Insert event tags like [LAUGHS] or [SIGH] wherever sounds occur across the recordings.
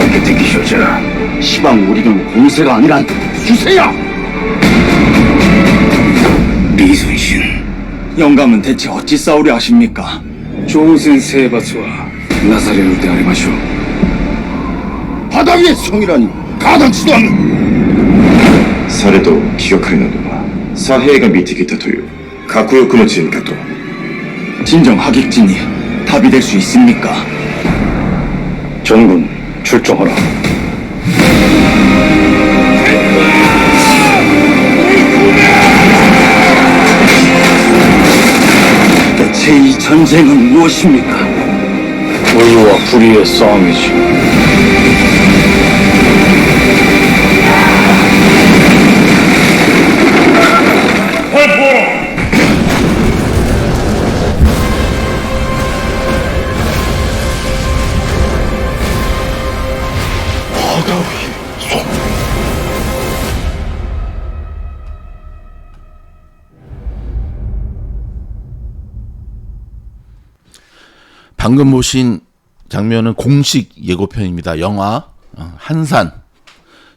어떻게 되기쇼지라 시방 우리경 공세가 아니라 주세요! 미순신 영감은 대체 어찌 싸우려 하십니까? 조은센 세바스와 나사렛을 대하리 마쇼 바다 위의 성이라니 가당치도 않는 사례도 기억하리나도마 사해가 미티기타 토요 가쿠요크노 진가도 진정 하객진이 답이 될 수 있습니까? 전군 출정하라 대체 이 전쟁은 무엇입니까? 의와 불의의 싸움이지 방금 보신 장면은 공식 예고편입니다. 영화 어, 한산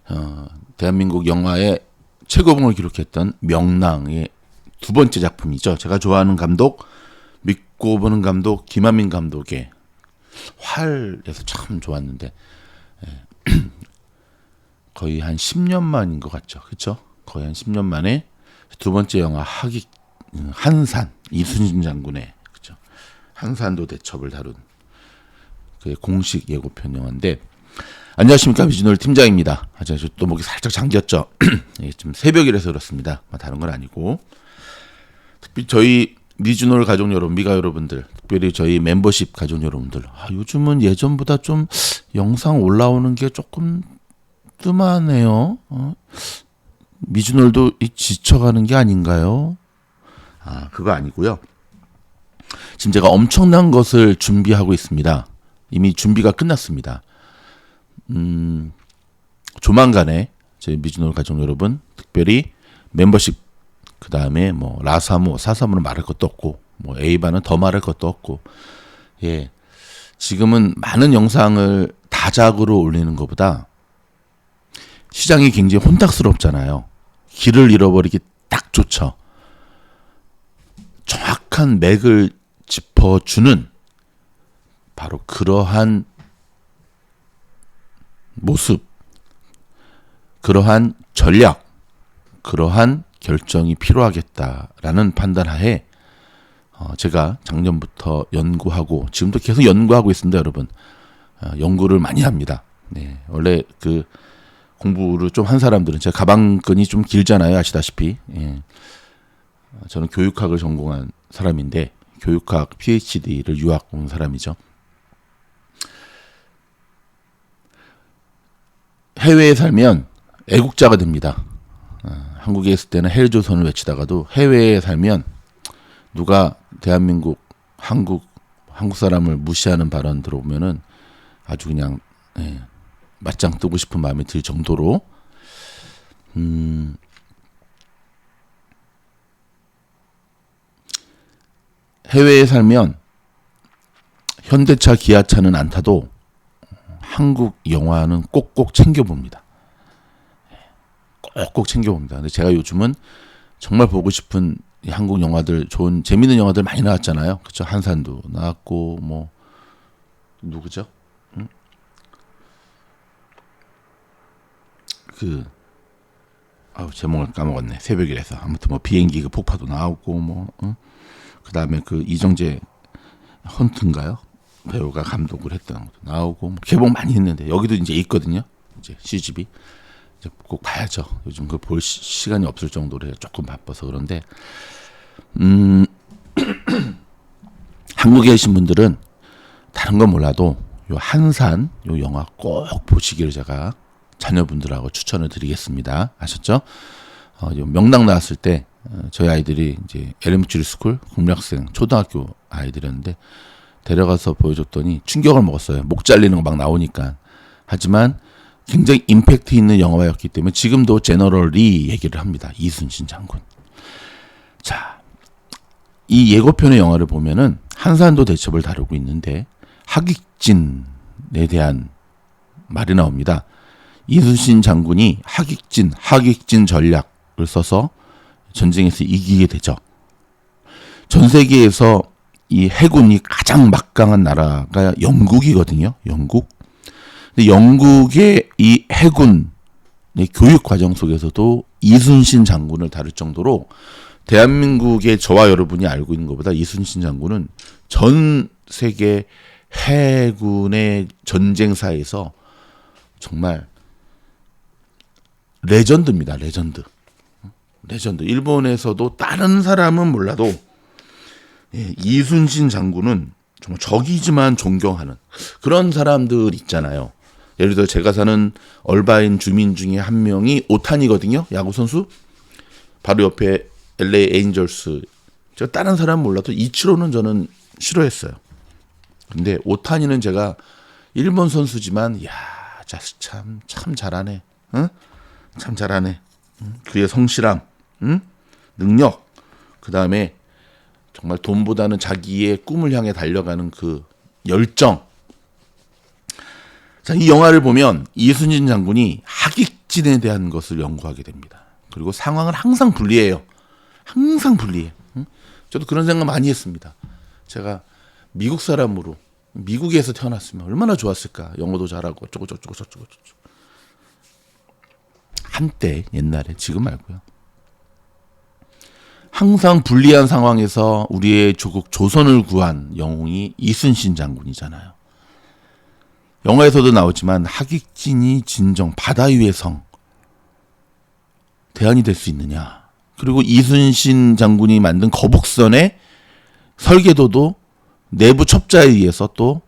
어, 대한민국 영화의 최고봉을 기록했던 명랑의 두 번째 작품이죠. 제가 좋아하는 감독 믿고 보는 감독 김한민 감독의 활에서 참 좋았는데 예. [CLEARS THROAT] 거의 한 10년 만인 것 같죠. 그렇죠? 거의 한 10년 만에 두 번째 영화 하기 음, 한산 이순신 장군의 한산도 대첩을 다룬 그 공식 예고편 영화인데 안녕하십니까 미진홀 팀장입니다. 아, 제가 또 목이 살짝 잠겼죠. [CLEARS THROAT] 예, 지금 새벽이라서 그렇습니다. 뭐 다른 건 아니고 특히 저희 미주놀 가족 여러분, 미가 여러분들, 특별히 저희 멤버십 가족 여러분들, 아, 요즘은 예전보다 좀 영상 올라오는 게 조금 뜸하네요. 어? 이 지쳐가는 게 아닌가요? 아, 그거 아니고요. 지금 제가 엄청난 것을 준비하고 있습니다. 이미 준비가 끝났습니다. 음, 조만간에 저희 미즈노 가족 여러분, 특별히 멤버십, 그 다음에 뭐 라사무, 사사무는 말할 것도 없고, 뭐 에이바는 더 말할 것도 없고, 예, 지금은 많은 영상을 다작으로 올리는 것보다 시장이 굉장히 혼탁스럽잖아요. 길을 잃어버리기 딱 좋죠. 정확 한 맥을 짚어주는 바로 그러한 모습, 그러한 전략, 그러한 결정이 필요하겠다라는 판단하에 어, 제가 작년부터 연구하고 지금도 계속 연구하고 있습니다, 여러분. 어, 연구를 많이 합니다. 네, 원래 그 공부를 좀 한 사람들은 제가 가방끈이 좀 길잖아요, 아시다시피. 예. 어, 저는 교육학을 전공한 사람인데 교육학 PhD를 유학 온 사람이죠. 해외에 살면 애국자가 됩니다. 어, 한국에 있을 때는 헬조선을 외치다가도 해외에 살면 누가 대한민국, 한국, 한국 사람을 무시하는 발언 들어보면은 아주 그냥 예, 맞짱 뜨고 싶은 마음이 들 정도로 음, 해외에 살면 현대차, 기아차는 안 타도 한국 영화는 꼭꼭 챙겨봅니다. 꼭꼭 챙겨봅니다. 근데 제가 요즘은 정말 보고 싶은 이 한국 영화들 좋은 재밌는 영화들 많이 나왔잖아요. 그렇죠? 한산도 나왔고 뭐 누구죠? 응? 그 아우 제목을 까먹었네. 새벽이라서 아무튼 뭐 비행기 그 폭파도 나오고 뭐 응? 그다음에 그 이정재 헌트인가요? 배우가 감독을 했던 것도 나오고 뭐 개봉 많이 했는데 여기도 이제 있거든요. 이제 CGV 이제 꼭 봐야죠. 요즘 그 볼 시간이 없을 정도로 조금 바빠서 그런데 음 [CLEARS THROAT] 한국에 계신 분들은 다른 건 몰라도 요 한산 요 영화 꼭 보시기를 제가 자녀분들하고 추천을 드리겠습니다. 아셨죠? 어, 요 명당 나왔을 때 어, 저희 아이들이 이제 엘레멘트리 스쿨 국민학생 초등학교 아이들이었는데 데려가서 보여줬더니 충격을 먹었어요. 목 잘리는 거 막 나오니까. 하지만 굉장히 임팩트 있는 영화였기 때문에 지금도 제너럴이 얘기를 합니다. 이순신 장군. 자, 이 예고편의 영화를 보면은 한산도 대첩을 다루고 있는데 하객진에 대한 말이 나옵니다. 이순신 장군이 하객진, 하객진 전략을 써서 전쟁에서 이기게 되죠. 전 세계에서 이 해군이 가장 막강한 나라가 영국이거든요. 영국. 근데 영국의 이 해군의 교육 과정 속에서도 이순신 장군을 다룰 정도로 대한민국의 저와 여러분이 알고 있는 것보다 이순신 장군은 전 세계 해군의 전쟁사에서 정말 레전드입니다. 레전드. 레전드. 일본에서도 다른 사람은 몰라도 예, 이순신 장군은 정말 적이지만 존경하는 그런 사람들 있잖아요. 예를 들어 제가 사는 얼바인 주민 중에 한 명이 오탄이거든요. 야구 선수. 바로 옆에 LA 에인절스. 제가 다른 사람 몰라도 이치로는 저는 싫어했어요. 근데 오타니는 제가 일본 선수지만 야, 자식 참 참 잘하네. 응? 참 잘하네. 응? 그의 성실함, 응? 능력, 그 다음에 정말 돈보다는 자기의 꿈을 향해 달려가는 그 열정. 자, 이 영화를 보면 이순신 장군이 하객진에 대한 것을 연구하게 됩니다. 그리고 상황을 항상 분리해요. 항상 분리해. 응? 저도 그런 생각 많이 했습니다. 제가 미국 사람으로 미국에서 태어났으면 얼마나 좋았을까. 영어도 잘하고 어쩌고 저쩌고 저쩌고 저쩌고. 한때 옛날에 지금 말고요. 항상 불리한 상황에서 우리의 조국 조선을 구한 영웅이 이순신 장군이잖아요. 영화에서도 나오지만 하객진이 진정 바다 위의 성 대안이 될 수 있느냐. 그리고 이순신 장군이 만든 거북선의 설계도도 내부 첩자에 의해서 또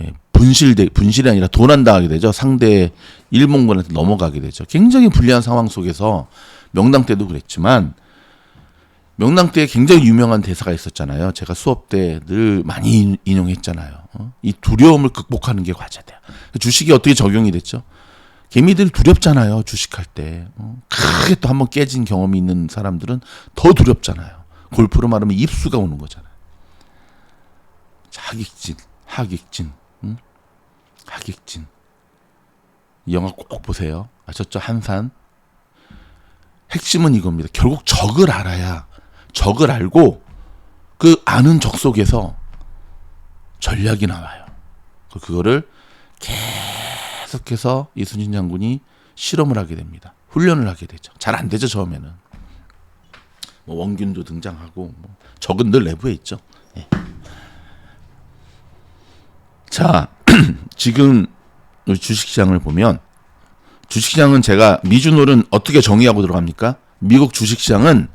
예, 분실돼 분실이 아니라 도난당하게 되죠. 상대 일본군한테 넘어가게 되죠. 굉장히 불리한 상황 속에서 명당 때도 그랬지만 명당 때 굉장히 유명한 대사가 있었잖아요. 제가 수업 때 늘 많이 인용했잖아요. 어? 이 두려움을 극복하는 게 과제다. 주식이 어떻게 적용이 됐죠? 개미들 두렵잖아요. 주식할 때 어? 크게 또 한번 깨진 경험이 있는 사람들은 더 두렵잖아요. 골프로 말하면 입수가 오는 거잖아요. 하객진, 하객진, 응? 하객진. 이 영화 꼭 보세요. 아셨죠? 한산. 핵심은 이겁니다. 결국 적을 알아야 적을 알고 그 아는 적 속에서 전략이 나와요. 그- 그거를 계속해서 이순신 장군이 실험을 하게 됩니다. 훈련을 하게 되죠. 잘 안 되죠 처음에는. 뭐 원균도 등장하고 뭐 적은 늘 내부에 있죠. 예. 자, [CLEARS THROAT] 지금 주식시장을 보면 주식시장은 제가 미주놀은 어떻게 정의하고 들어갑니까? 미국 주식시장은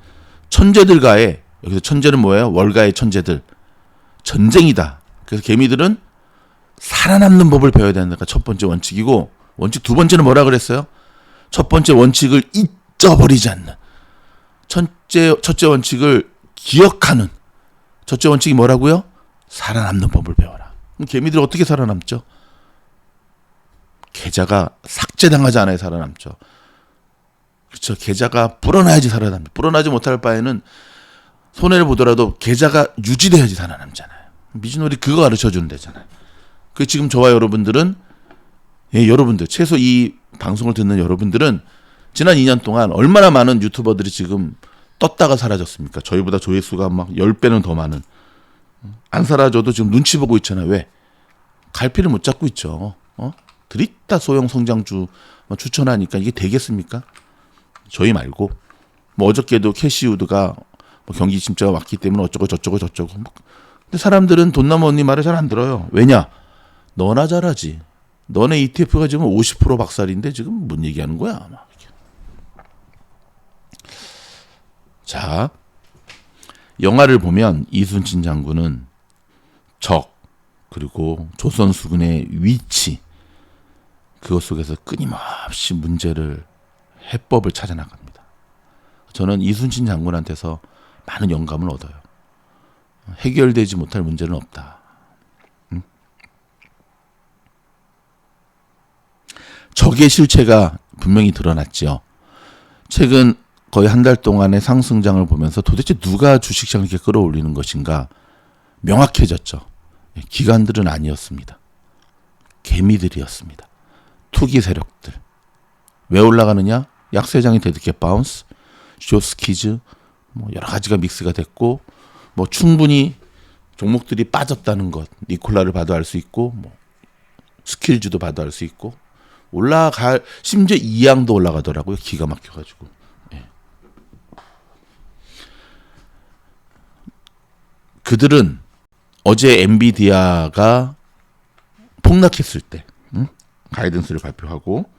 천재들과의 여기서 천재는 뭐예요? 월가의 천재들 전쟁이다. 그래서 개미들은 살아남는 법을 배워야 된다가 첫 번째 원칙이고 원칙 두 번째는 뭐라 그랬어요? 첫 번째 원칙을 잊어버리지 않는 첫째 첫째 원칙을 기억하는 첫째 원칙이 뭐라고요? 살아남는 법을 배워라. 그럼 개미들 어떻게 살아남죠? 계좌가 삭제당하지 않아야 살아남죠. 그렇죠. 계좌가 불어나야지 살아남죠. 불어나지 못할 바에는 손해를 보더라도 계좌가 유지돼야지 살아남잖아요. 미진놀이 그거 가르쳐 주는 데잖아요. 그 지금 저와 여러분들은 예, 여러분들 최소 이 방송을 듣는 여러분들은 지난 2년 동안 얼마나 많은 유튜버들이 지금 떴다가 사라졌습니까? 저희보다 조회수가 막 10배는 더 많은 안 사라져도 지금 눈치 보고 있잖아요. 왜? 갈피를 못 잡고 있죠. 어? 드립다 소형 성장주 뭐 추천하니까 이게 되겠습니까? 저희 말고 뭐 어저께도 캐시우드가 뭐 경기 침체가 왔기 때문에 어쩌고 저쩌고 저쩌고 뭐 근데 사람들은 돈나무 언니 말을 잘 안 들어요. 왜냐? 너나 잘하지. 너네 ETF가 지금 50% 박살인데 지금 뭔 얘기하는 거야? 막. 자, 영화를 보면 이순신 장군은 적 그리고 조선 수군의 위치 그것 속에서 끊임없이 문제를 해법을 찾아 나갑니다. 저는 이순신 장군한테서 많은 영감을 얻어요. 해결되지 못할 문제는 없다. 응? 적의 실체가 분명히 드러났지요. 최근 거의 한 달 동안의 상승장을 보면서 도대체 누가 주식시장을 이렇게 끌어올리는 것인가 명확해졌죠. 예, 기관들은 아니었습니다. 개미들이었습니다. 투기 세력들. 왜 올라가느냐? 약세장이 데드캡 바운스, 쇼스키즈, 뭐 여러 가지가 믹스가 됐고, 뭐 충분히 종목들이 빠졌다는 것, 니콜라를 봐도 알 수 있고, 뭐 스킬즈도 봐도 알 수 있고, 올라갈 심지어 이양도 올라가더라고요. 기가 막혀가지고. 예. 그들은 어제 엔비디아가 폭락했을 때 응? 가이던스를 발표하고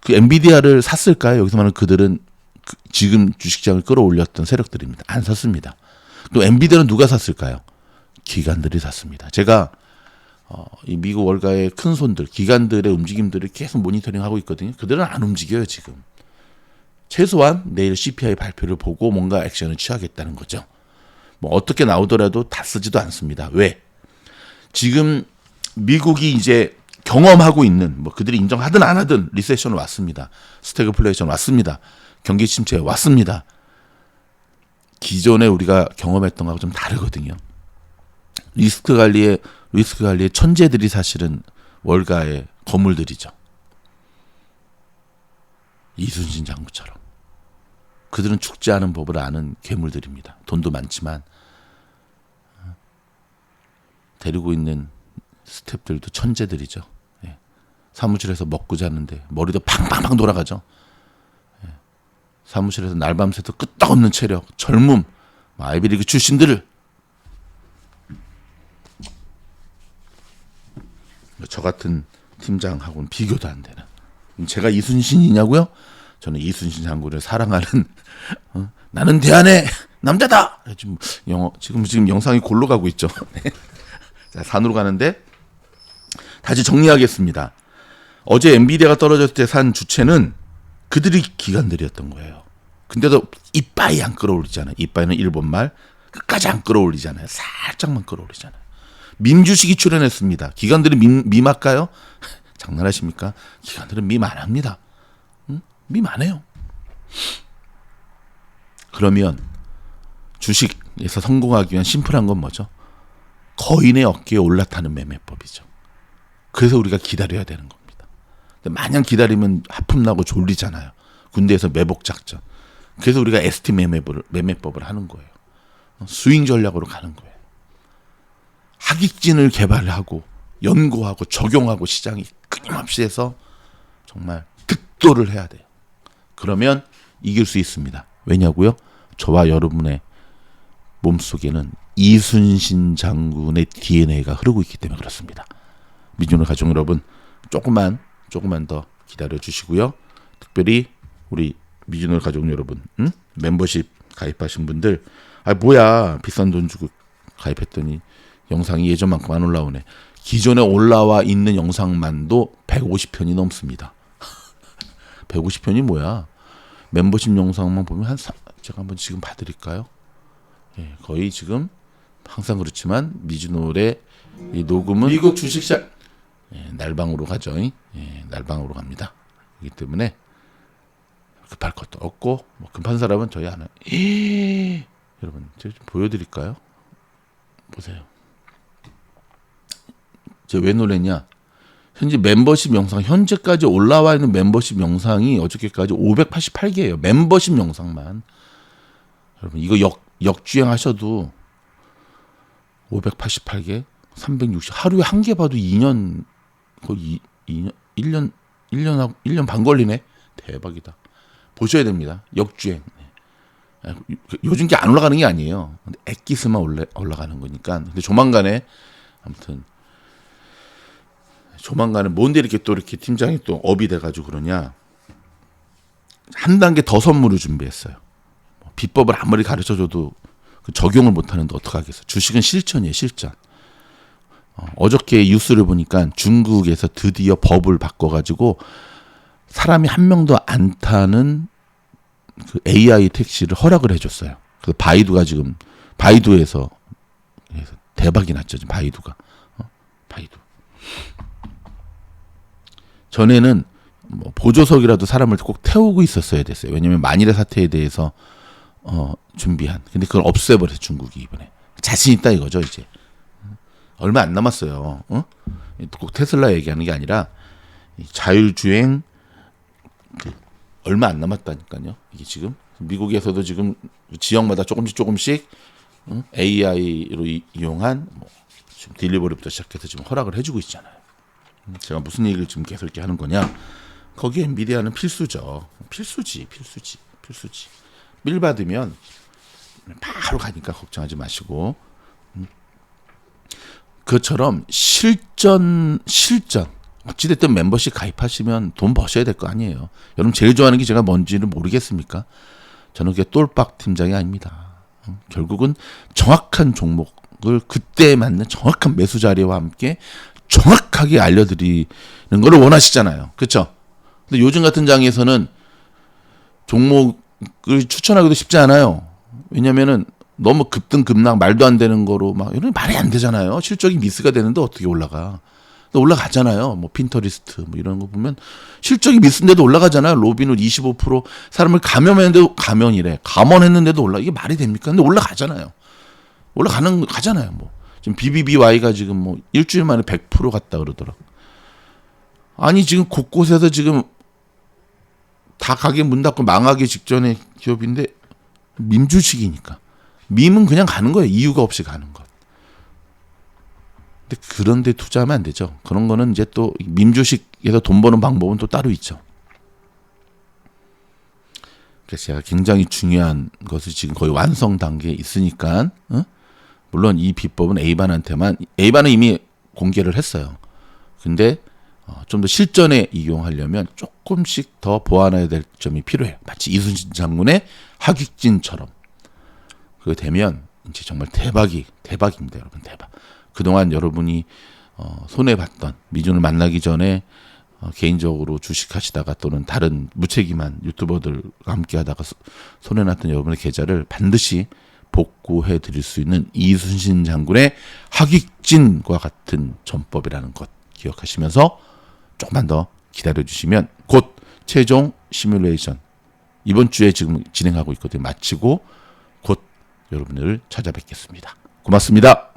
그 엔비디아를 샀을까요? 여기서 말하는 그들은 그 지금 주식장을 끌어올렸던 세력들입니다. 안 샀습니다. 또 엔비디아는 누가 샀을까요? 기관들이 샀습니다. 제가 어, 이 미국 월가의 큰 손들, 기관들의 움직임들을 계속 모니터링하고 있거든요. 그들은 안 움직여요 지금. 최소한 내일 CPI 발표를 보고 뭔가 액션을 취하겠다는 거죠. 뭐 어떻게 나오더라도 다 쓰지도 않습니다. 왜? 지금 미국이 이제 경험하고 있는 뭐 그들이 인정하든 안 하든 리세션 왔습니다. 스태그플레이션 왔습니다. 경기 침체 왔습니다. 기존에 우리가 경험했던 거하고 좀 다르거든요. 리스크 관리의 리스크 관리의 천재들이 사실은 월가의 거물들이죠. 이순신 장군처럼 그들은 죽지 않은 법을 아는 괴물들입니다. 돈도 많지만 어, 데리고 있는 스탭들도 천재들이죠. 예. 사무실에서 먹고 자는데 머리도 팡팡팡 돌아가죠. 예. 사무실에서 날밤새도 끄떡없는 체력, 젊음, 뭐 아이비리그 출신들을 저 같은 팀장하고는 비교도 안 되는. 제가 이순신이냐고요? 저는 이순신 장군을 사랑하는 어? 나는 대한의 남자다. 지금 영어 지금 지금 영상이 골로 가고 있죠. 네. [LAUGHS] 자 산으로 가는데 다시 정리하겠습니다. 어제 엔비디아가 떨어졌을 때 산 주체는 그들이 기관들이었던 거예요. 근데도 이빠이 안 끌어올리잖아요. 이빠이는 일본 말 끝까지 안 끌어올리잖아요. 살짝만 끌어올리잖아요. 민주식이 출연했습니다. 기관들이 민, 밈할까요? [LAUGHS] 장난하십니까? 기관들은 밈안 합니다. 응? 밈안 해요. 그러면 주식에서 성공하기 위한 심플한 건 뭐죠? 거인의 어깨에 올라타는 매매법이죠. 그래서 우리가 기다려야 되는. 근데 마냥 기다리면 하품 나고 졸리잖아요. 군대에서 매복 작전. 그래서 우리가 ST 매매법을, 매매법을 하는 거예요. 스윙 전략으로 가는 거예요. 하객진을 개발하고 연구하고 적용하고 시장이 끊임없이 해서 정말 득도를 해야 돼요. 그러면 이길 수 있습니다. 왜냐고요? 저와 여러분의 몸속에는 이순신 장군의 DNA가 흐르고 있기 때문에 그렇습니다. 미주노 가족 여러분 조금만 조금만 더 기다려 주시고요. 특별히 우리 미주노 가족 여러분 응? 멤버십 가입하신 분들 아 뭐야 비싼 돈 주고 가입했더니 영상이 예전만큼 안 올라오네. 기존에 올라와 있는 영상만도 150편이 넘습니다. [LAUGHS] 150편이 뭐야? 멤버십 영상만 보면 한 사, 제가 한번 지금 봐드릴까요? 예, 거의 지금 항상 그렇지만 미즈노의 이 녹음은 미국 주식시장 예, 날방으로 가죠. 예, 날방으로 갑니다. 그렇기 때문에 급할 것도 없고 뭐 급한 사람은 저희 하나. 여러분 제가 좀 보여드릴까요? 보세요. 제가 왜 놀랬냐? 현재 멤버십 영상 현재까지 올라와 있는 멤버십 영상이 어저께까지 588개예요. 멤버십 영상만. 여러분 이거 역 역주행하셔도 588개, 360 하루에 한 개 봐도 2년 거의 2, 년 1년 1년 1년 반 걸리네. 대박이다. 보셔야 됩니다. 역주행. 네. 요즘 게 안 올라가는 게 아니에요. 액기스만 올라, 올라가는 거니까. 근데 조만간에 아무튼 조만간에 뭔데 이렇게 또 이렇게 팀장이 또 업이 돼가지고 그러냐. 한 단계 더 선물을 준비했어요. 뭐 비법을 아무리 가르쳐 줘도 그 적용을 못 하는데 어떡하겠어. 주식은 실천이에요, 실전. 어, 어저께 뉴스를 보니까 중국에서 드디어 법을 바꿔가지고 사람이 한 명도 안 타는 그 AI 택시를 허락을 해줬어요. 그 바이두가 지금 바이두에서 대박이 났죠, 지금 바이두가. 어? 바이두. 전에는 뭐 보조석이라도 사람을 꼭 태우고 있었어야 됐어요. 왜냐하면 만일의 사태에 대해서 어, 준비한. 근데 그걸 없애버렸어 중국이 이번에 자신 있다 이거죠 이제 얼마 안 남았어요. 어? 꼭 테슬라 얘기하는 게 아니라 이 자율주행 그 얼마 안 남았다니까요. 이게 지금 미국에서도 지금 지역마다 조금씩 조금씩 응? AI로 이, 용한 뭐 지금 딜리버리부터 시작해서 지금 허락을 해주고 있잖아요. 음, 제가 무슨 얘기를 지금 계속 이렇게 하는 거냐? 거기에 엔비디아는 필수죠. 필수지, 필수지, 필수지. 밀 받으면 바로 가니까 걱정하지 마시고. 음. 그것처럼 실전, 실전. 어찌됐든 멤버십 가입하시면 돈 버셔야 될 거 아니에요. 여러분 제일 좋아하는 게 제가 뭔지는 모르겠습니까? 저는 그게 똘박 팀장이 아닙니다. 음, 결국은 정확한 종목을 그때에 맞는 정확한 매수 자리와 함께 정확하게 알려드리는 걸 원하시잖아요. 그렇죠? 근데 요즘 같은 장에서는 종목을 추천하기도 쉽지 않아요. 왜냐면은 너무 급등 급락 말도 안 되는 거로 막 이런 말이 안 되잖아요. 실적이 미스가 되는데 어떻게 올라가? 올라가잖아요. 뭐 핀터리스트 뭐 이런 거 보면 실적이 미스인데도 올라가잖아요. 로빈훗 25% 사람을 감염했는데도 감염이래. 감원했는데도 올라 이게 말이 됩니까? 근데 올라가잖아요. 올라가는 가잖아요. 뭐 지금 BBBY가 지금 뭐 일주일 만에 100% 갔다 그러더라고. 아니 지금 곳곳에서 지금 다 가게 문 닫고 망하기 직전의 기업인데 민주식이니까 밈은 그냥 가는 거예요. 이유가 없이 가는 것. 근데 그런데 투자하면 안 되죠. 그런 거는 이제 또 민주식에서 돈 버는 방법은 또 따로 있죠. 그래서 제가 굉장히 중요한 것을 지금 거의 완성 단계에 있으니까 어? 물론 이 비법은 A반한테만 A반은 이미 공개를 했어요. 근데 어, 좀더 실전에 이용하려면 조금씩 더 보완해야 될 점이 필요해요. 마치 이순신 장군의 하객진처럼 그거 되면 이제 정말 대박이 대박입니다, 여러분 대박. 그동안 여러분이 어, 손해 봤던 미준을 만나기 전에 어, 개인적으로 주식하시다가 또는 다른 무책임한 유튜버들과 함께하다가 소- 손해 났던 여러분의 계좌를 반드시 복구해 드릴 수 있는 이순신 장군의 하객진과 같은 전법이라는 것 기억하시면서 조금만 더 기다려 주시면 곧 최종 시뮬레이션 이번 주에 지금 진행하고 있거든요. 마치고 곧 여러분을 찾아뵙겠습니다. 고맙습니다.